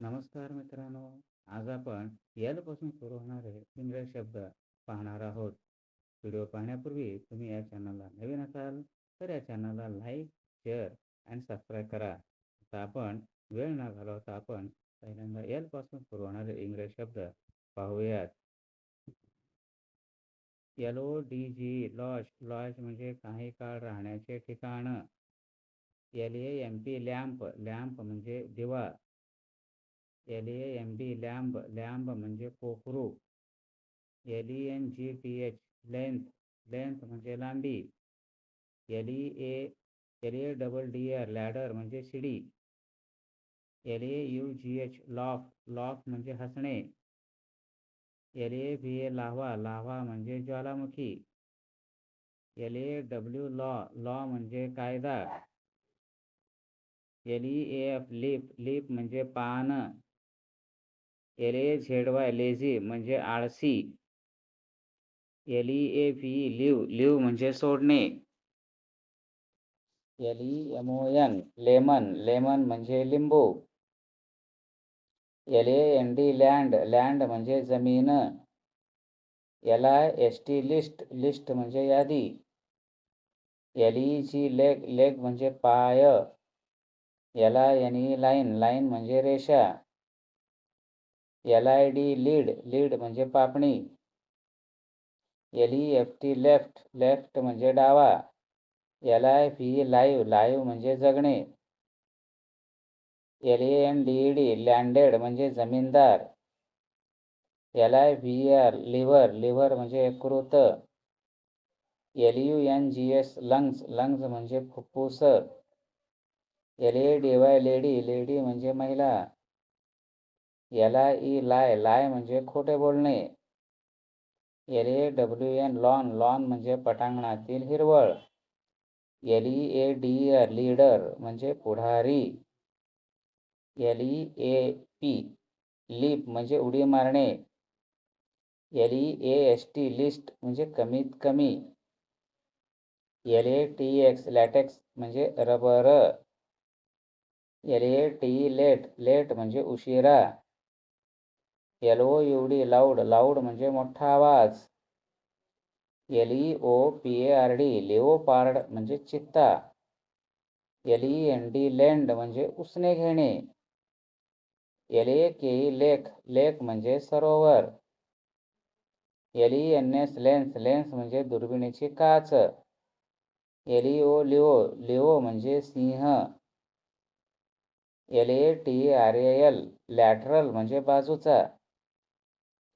नमस्कार मित्रांनो आज आपण एलपासून सुरू होणारे इंग्रज शब्द पाहणार आहोत. व्हिडिओ पाहण्यापूर्वी तुम्ही या चॅनलला नवीन असाल तर या चॅनलला लाईक शेअर अँड सबस्क्राईब करा. आता आपण वेळ न घालवता आपण पहिल्यांदा एलपासून सुरू होणारे इंग्रज शब्द पाहूयात. L O D G lodge lodge म्हणजे काही काळ राहण्याचे ठिकाण. L A M P lamp lamp म्हणजे दिवा. L A M B lamb lamb म्हणजे कोकरू. L E N G H length length म्हणजे लांबी. L E A L A double D R ladder म्हणजे शिडी. L A U G H म्हणजे हसणे. L A A lava lava म्हणजे ज्वालामुखी. L A W law law म्हणजे कायदा. L E F lip lip म्हणजे पान. L A Z Y lazy म्हणजे आळसी L E A V leave leave म्हणजे सोडणे. L E M O N lemon lemon म्हणजे लिंबू. L A N D land land म्हणजे जमीन. L I S T list list म्हणजे यादी. L E G leg leg म्हणजे पाय. L I N E line line म्हणजे रेषा. L I D lid lid म्हणजे पापणी. L E F T left left म्हणजे डावा. L I V live live म्हणजे जगणे. L A N D D landed म्हणजे जमीनदार. L I V R liver liver म्हणजे यकृत L U N G S lungs lungs म्हणजे फुफ्फुस. L A D Y lady lady म्हणजे महिला. आय ई लाय लाय म्हणजे खोटे L A W N lawn lawn म्हणजे पटांगणातील हिरवळ. L E A D R leader म्हणजे पुढारी. L E A P leap म्हणजे उडी मारणे. L E A S T least म्हणजे कमीत कमी. L A T X latex म्हणजे rubber. L A T late late म्हणजे उशिरा. L O U D loud loud म्हणजे मोठा आवाज. L E O P A R D leopard म्हणजे चित्ता. L E N D lend म्हणजे उसने घेणे. एल ए के ई लेख लेख म्हणजे सरोवर. L E N S lens lens म्हणजे दुर्बिणीची काच. L E O Leo Leo म्हणजे सिंह. L A T R A L lateral म्हणजे बाजूचा.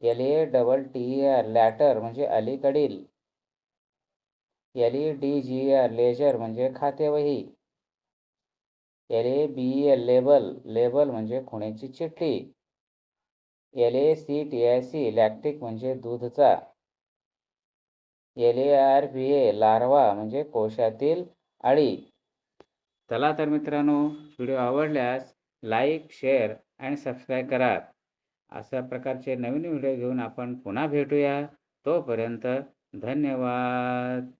L A double T R latter म्हणजे अलीकडील. L E D G R ledger म्हणजे खातेवही. L A B L label label म्हणजे खुण्याची चिठ्ठी. L A C T I C lactic म्हणजे दूधचा. L A R V A larva म्हणजे कोशातील अळी. चला तर मित्रांनो व्हिडिओ आवडल्यास लाईक शेअर अँड सबस्क्राईब करा. अशा प्रकारचे नवीन व्हिडिओ घेऊन आपण पुन्हा भेटूया. तोपर्यंत धन्यवाद.